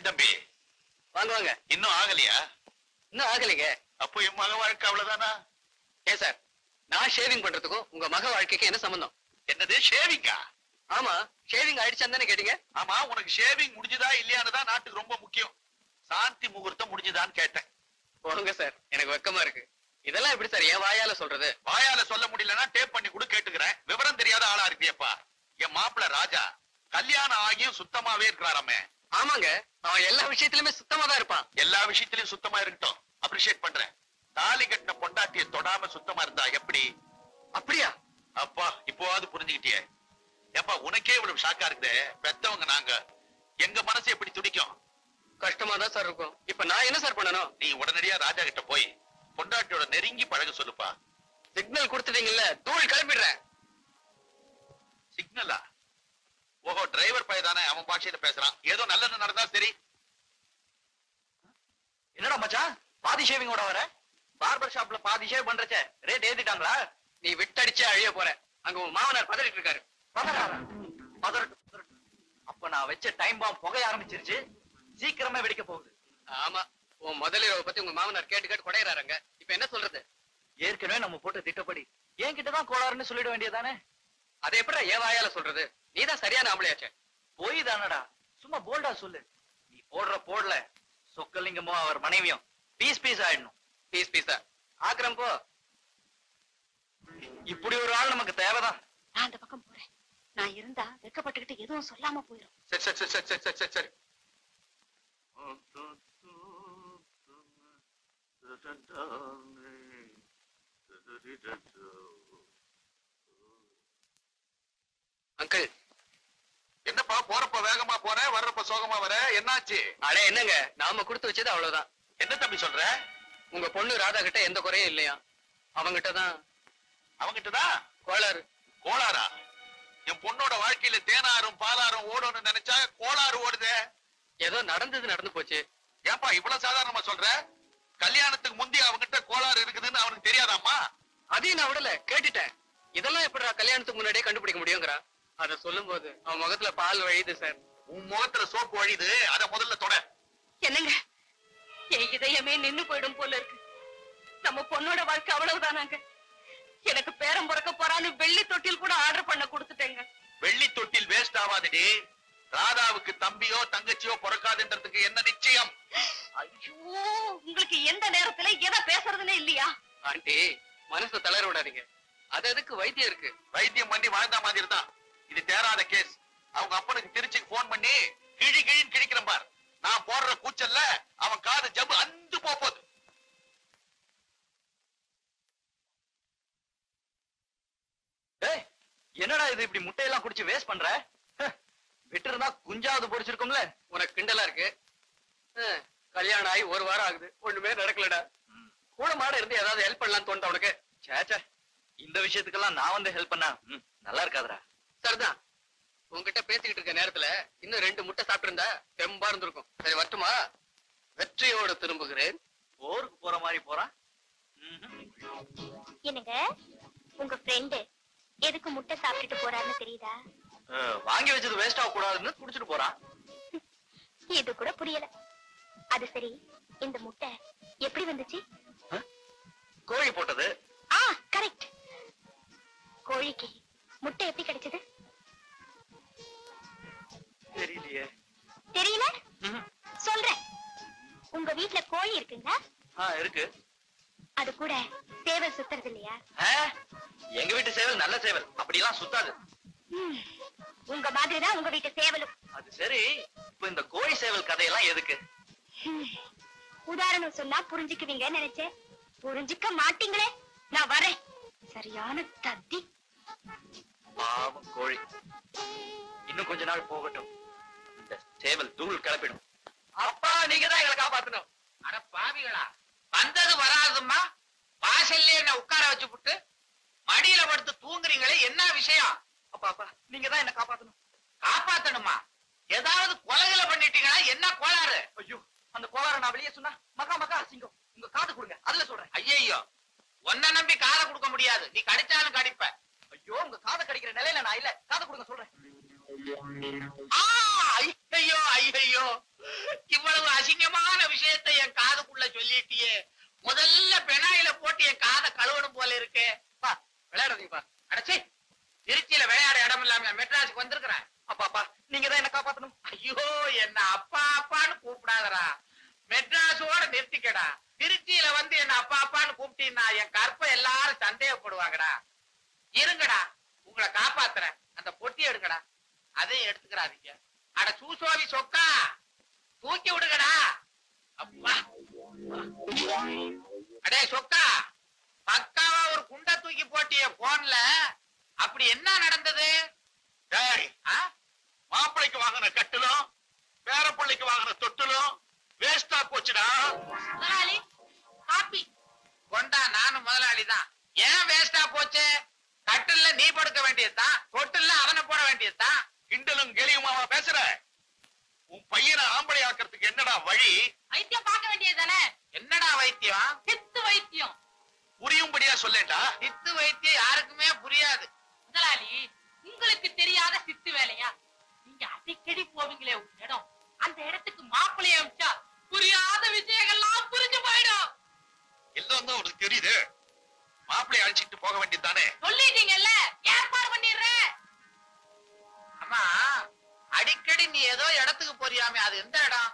தம்பி? வாங்க வாங்க. இன்னும் ஆகலையா? இன்னும் ஆகலைங்க. அப்போ என் மக வாழ்க்கை அவ்வளவுதானா? ஏன் சார் நான் ஷேவிங் பண்றதுக்கும் உங்க மக வாழ்க்கைக்கு என்ன சம்பந்தம்? என்னது ஷேவிங்கா ஆமா ஷேவிங் ஆயிடுச்சான்னு தானே கேட்டீங்க. ஆமா உனக்கு ஷேவிங் முடிஞ்சுதா இல்லையான்னு தான் நாட்டுக்கு ரொம்ப முக்கியம். சாந்தி முகூர்த்தம் முடிஞ்சுதான்னு கேட்டேன். போங்க சார் எனக்கு வெக்கமா இருக்கு. இதெல்லாம் எப்படி சார் என் வாயால சொல்றது. வாயால சொல்ல முடியலன்னா டேப் பண்ணி கூட கேட்டுக்கிறேன். விவரம் தெரியாத ஆளா இருக்கியப்பா. என் மாப்பிள்ள ராஜா கல்யாணம் ஆகியும் சுத்தமாவே இருக்கிறாராமே. ஆமாங்க அவன் எல்லா விஷயத்திலுமே சுத்தமா தான் இருப்பான். எல்லா விஷயத்திலயும் சுத்தமா இருக்கட்டும். அப்ரிஷியேட் பண்றேன். தாலி கட்டின பொண்டாட்டிய தொடாம சுத்தமா இருந்தா எப்படி? அப்படியா? அப்பா இப்போவாது புரிஞ்சுக்கிட்டியே. ஏப்பா உனக்கே இவ்வளவு ஷாக்கா இருக்குதே. பெத்தவங்க நாங்க. எங்க மனசு எப்படி துடிக்கும்? கஷ்டமா தான் சார் இருக்கும். இப்ப நான் என்ன சார் பண்ணணும்? நீ உடனடியா ராஜா கிட்ட போய் பொண்டாட்டியோட நெருங்கி பழக சொல்லுப்பா. சிக்னல் கொடுத்துட்டீங்கல்ல தூள் கிளப்பிடுறேன். சிக்னலா ஓஹோ டிரைவர் பையதானே அவன் பாஷையில பேசுறான். ஏதோ நல்லது நடந்தா சரி. என்னடா மச்சான் பாதி ஷேவிங்கோட வர? பார்பர் ஷாப்ல பாதி ஷேவ் பண்றச்சே ரேட் ஏத்திட்டாங்களா? நீ விட்டடிச்சே அழிய போற. அங்க உன் மாமனார் பதறிட்டு இருக்காரு? பதறட்டும். அப்ப நான் வச்ச டைம் பாம் புகைய ஆரம்பிச்சிருச்சு. சீக்கிரமே வெடிக்க போகுது. ஆமா உன் முதலிரவை பத்தி உங்க மாமனார் கேட்டு கேட்டு குடையறாருங்க இப்ப என்ன சொல்றது? ஏற்கனவே நம்ம போட்ட திட்டப்படி என்கிட்ட தான் கோளாறுன்னு சொல்லிட வேண்டியதானே அதை எப்படி என் வாயால சொல்றது? நீதான் சரியான ஆம்பளையாச்சே போய் தானடா சும்மா போல்டா சொல்லு நீ போடுற போடல சொக்கலிங்கமோ அவர் மனைவியும் பீஸ் பீஸ் ஆயிடணும் பீஸ் பீஸா ஆக்கிரம் போ இப்படி ஒரு ஆள் நமக்கு தேவைதான் நான் அந்த பக்கம் போறேன் நான் இருந்தா வெக்கப்பட்டுக்கிட்டு எதுவும் சொல்லாம போயிடும் சரி சரி சரி சரி சரி சரி சரி அங்கிள் சோகமா வர? என்னாச்சு? அட என்னங்க? நாம கொடுத்து வச்சது அவ்வளவுதான். என்ன தம்பி சொல்ற? உங்க பொண்ணு ராதா கிட்ட எந்த குறையும் இல்லையா? அவங்கிட்ட தான். கோளாறு. கோளாறா? என் பொண்ணோட வாழ்க்கையில தேனாரும் பாலாரும் ஓடணும்னு நினைச்சா கோளாறு ஓடுதே. ஏதோ நடந்தது நடந்து போச்சு. ஏன்பா இவ்வளவு சாதாரணமா சொல்ற? கல்யாணத்துக்கு முந்தி அவங்கிட்ட கோளாறு இருக்குதுன்னு அவனுக்கு தெரியாதாம்மா? அதையும் நான் விடல. கேட்டுட்டேன். இதெல்லாம் எப்படிடா கல்யாணத்துக்கு முன்னாடியே கண்டுபிடிக்க முடியுங்கிறா? அத சொல்லும் போது அவன் முகத்துல பால் வழியுது சார் உன் முகத்துல சோப்பு வழியுது அத முதல்ல தொட. என்னங்க? என் இதயமே நின்னு போயிடும் போல இருக்கு. நம்ம பொண்ணோட வாழ்க்கை அவ்வளவுதானாங்க. எனக்கு பேரம் பிறக்க போறான்னு வெள்ளி தொட்டில் கூட ஆர்டர் பண்ண கொடுத்துட்டேங்க. வெள்ளி தொட்டில் வேஸ்ட் ஆகாதடி ராதாவுக்கு தம்பியோ தங்கச்சியோ பிறக்காதுன்றதுக்கு என்ன நிச்சயம்? ஐயோ உங்களுக்கு எந்த நேரத்துல எதை பேசுறதுன்னே இல்லையா? ஆண்டி மனசை தளர விடாதீங்க. அது அதுக்கு வைத்தியம் இருக்கு? வைத்தியம் பண்ணி வாழ்ந்த மாதிரி தான் இது தேராத கேஸ். அவங்க அப்பனுக்கு திருச்சிக்கு போன் பண்ணி கிழி கிழின்னு கிழிக்கிறேன் பார். நான் போடுற கூச்சல்ல அவன் காது ஜபு அந்து போகுது. என்னடா இது இப்படி முட்டையெல்லாம் குடிச்சு வேஸ்ட் பண்ற? விட்டு இருந்தா குஞ்சாவது பொரிச்சிருக்கும்ல. உனக்கு கிண்டலா இருக்கு. கல்யாணம் ஆகி ஒரு வாரம் ஆகுது. ஒண்ணுமே நடக்கலடா. கூட மாட இருந்து ஏதாவது ஹெல்ப் பண்ணலாம்னு தோணுதா உனக்கு? சேச்சே இந்த விஷயத்துக்கெல்லாம் நான் வந்து ஹெல்ப் பண்ணா நல்லா இருக்காதுடா. சரிதான் உன்கிட்ட பேசிக்கிட்டு இருக்க நேரத்துல இன்னும் ரெண்டு முட்டை சாப்பிட்டு இருந்தா தெம்பா இருந்திருக்கும். சரி வரட்டுமா? வெற்றியோடு திரும்புகிறேன். போருக்கு போற மாதிரி போறான். என்னங்க? உங்க ஃப்ரெண்டு எதுக்கு முட்டை சாப்பிட்டுட்டு போறாருன்னு தெரியுதா? வாங்கி வச்சது வேஸ்ட் ஆக கூடாதுன்னு குடிச்சிட்டு போறான் இது கூட புரியல. அது சரி இந்த முட்டை எப்படி வந்துச்சு? கோழி போட்டது. ஆ கரெக்ட் கோழிக்கு முட்டை எப்படி கிடைச்சது? தெரியலையே. தெரியல. சொல்றேன். உங்க வீட்ல கோழி இருக்குங்களா? ஆ இருக்கு. அது கூட சேவல் சுத்துறது இல்லையா? எங்க வீட்டு சேவல் நல்ல சேவல். அப்படிலாம் சுத்தாது. ம், உங்க மாதிரிதான் உங்க வீட்டு சேவலும். அது சரி. இப்ப இந்த கோழி சேவல் கதையெல்லாம் எதுக்கு? உதாரணம் சொன்னா புரிஞ்சுக்குவீங்கன்னு நினைச்சேன். புரிஞ்சுக்க மாட்டீங்களே. நான் வரேன். சரியான தத்தி பாவம் கோழி. இன்னும் கொஞ்ச நாள் போகட்டும். இந்த சேவல் தூள் கிளப்பிடும். அப்பா நீங்க தான் எங்களை காப்பாத்தணும். அட பாவிகளா. வந்தது வராதும்மா. வாசல்ல என்ன உட்கார வச்சு புட்டு மடியில படுத்து தூங்குறீங்களே என்ன விஷயம்? அப்பா அப்பா நீங்க தான் என்ன காப்பாத்தணும். காப்பாத்தணுமா? ஏதாவது கொலைகளை பண்ணிட்டீங்களா? என்ன கோளாறு? ஐயோ அந்த கோளார நான் வெளியே சொன்னா மக்கா மக்கா அசிங்கம். உங்க காது கொடுங்க அதுல சொல்றேன். ஐயையோ உன்னை நம்பி காதை கொடுக்க முடியாது. நீ கடிச்சாலும் கடிப்ப. ஐயோ உங்க காதை வைக்கிற நிலையில நான் இல்ல. காதை கொடுங்க சொல்றேன். ஐயோ ஐயோ இவ்வளவு அசிங்கமான விஷயத்த என் காதுக்குள்ள சொல்லிட்டியே. முதல்ல பெனாயில போட்டு என் காதை கழுவணும் போல இருக்கு. பா விளையாடுறீங்கப்பா அடைச்சி. திருச்சியில விளையாட இடம் இல்லாம மெட்ராஸுக்கு வந்திருக்கிறேன். அப்பாப்பா நீங்க தான் என்ன காப்பாத்தணும். ஐயோ என்ன அப்பா அப்பான்னு கூப்பிடாதரா மெட்ராஸோட நிறுத்திக்கடா. திருச்சியில வந்து என்ன அப்பா அப்பான்னு கூப்பிட்டீங்கன்னா என் கற்ப எல்லாரும் சந்தேகப்படுவாங்கடா. இருங்கடா. உங்களை காப்பாத்துறேன். அந்த பொட்டி எடுங்கடா அதையும் எடுத்துக்கிறாதீங்க. அட சூசோவி சொக்கா! தூக்கி விடுங்கடா. அப்பா. அடே சொக்கா பக்காவா ஒரு குண்டை தூக்கி போட்டிய போன்ல. அப்படி என்ன நடந்தது? மாப்பிளைக்கு வாங்கின கட்டிலும் பேர பிள்ளைக்கு வாங்கின தொட்டிலும் வேஸ்டா போச்சுடா. முதலாளி காப்பி. கொண்டா நானும் முதலாளி தான் ஏன் வேஸ்டா போச்சு? கட்டில்ல நீ படுக்க வேண்டியதுதான் தொட்டில்ல அவனை போட வேண்டியதுதான். கிண்டலும் கெளியுமாவா பேசுற? உன் பையனை ஆம்பளை ஆக்கிறதுக்கு என்னடா வழி? வைத்தியம் பார்க்க வேண்டியதுதானே? என்னடா வைத்தியம்? சித்து வைத்தியம். புரியும்படியா சொல்லேன்டா சித்து வைத்தியம் யாருக்குமே புரியாது. முதலாளி உங்களுக்கு தெரியாத சித்து வேலையா? நீங்க அடிக்கடி போவீங்களே ஒரு இடம். அந்த இடத்துக்கு மாப்பிள்ளைய அமிச்சா புரியாத விஷயங்கள்லாம் புரிஞ்சு போயிடும். எல்லாம் தான் உனக்கு தெரியுது. மாப்பிளைய அழைச்சிட்டு போக வேண்டியதுதானே? சொல்லிட்டீங்கல்ல ஏற்பாடு பண்ணிடுறேன் அம்மா அடிக்கடி நீ ஏதோ இடத்துக்கு போறியாமே அது எந்த இடம்?